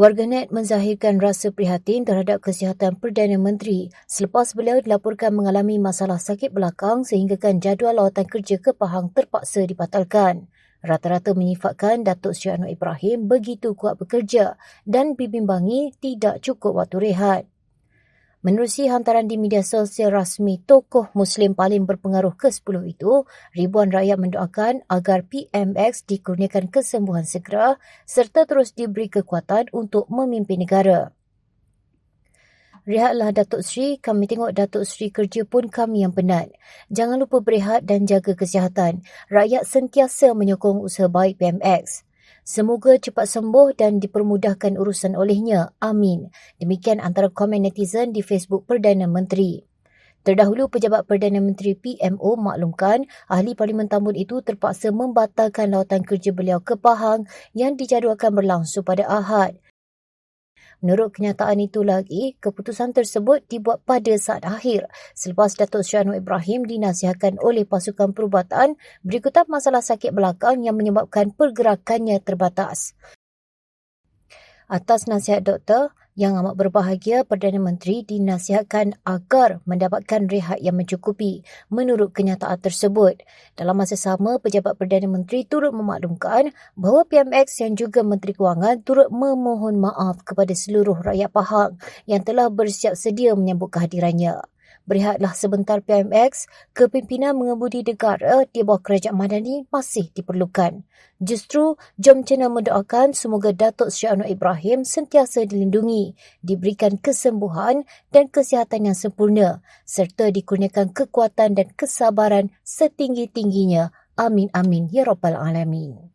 Warganet menzahirkan rasa prihatin terhadap kesihatan Perdana Menteri selepas beliau dilaporkan mengalami masalah sakit belakang sehinggakan jadual lawatan kerja ke Pahang terpaksa dibatalkan. Rata-rata menyifatkan Datuk Seri Anwar Ibrahim begitu kuat bekerja dan dibimbangi tidak cukup waktu rehat. Menerusi hantaran di media sosial rasmi tokoh Muslim paling berpengaruh ke-10 itu, ribuan rakyat mendoakan agar PMX dikurniakan kesembuhan segera serta terus diberi kekuatan untuk memimpin negara. Rehatlah Datuk Seri, kami tengok Datuk Seri kerja pun kami yang penat. Jangan lupa berehat dan jaga kesihatan. Rakyat sentiasa menyokong usaha baik PMX. Semoga cepat sembuh dan dipermudahkan urusan olehnya. Amin. Demikian antara komen netizen di Facebook Perdana Menteri. Terdahulu, Pejabat Perdana Menteri PMO maklumkan ahli Parlimen Tambun itu terpaksa membatalkan lawatan kerja beliau ke Pahang yang dijadualkan berlangsung pada Ahad. Menurut kenyataan itu lagi, keputusan tersebut dibuat pada saat akhir selepas Datuk Anwar Ibrahim dinasihatkan oleh pasukan perubatan berikutan masalah sakit belakang yang menyebabkan pergerakannya terbatas. Atas nasihat doktor, yang amat berbahagia Perdana Menteri dinasihatkan agar mendapatkan rehat yang mencukupi menurut kenyataan tersebut. Dalam masa sama, Pejabat Perdana Menteri turut memaklumkan bahawa PMX yang juga Menteri Kewangan turut memohon maaf kepada seluruh rakyat Pahang yang telah bersiap sedia menyambut kehadirannya. Berehatlah sebentar PMX, kepimpinan mengemudi negara di bawah kerajaan Madani masih diperlukan. Justru, jom channel mendoakan semoga Datuk Seri Anwar Ibrahim sentiasa dilindungi, diberikan kesembuhan dan kesihatan yang sempurna serta dikurniakan kekuatan dan kesabaran setinggi-tingginya. Amin amin ya rabbal alamin.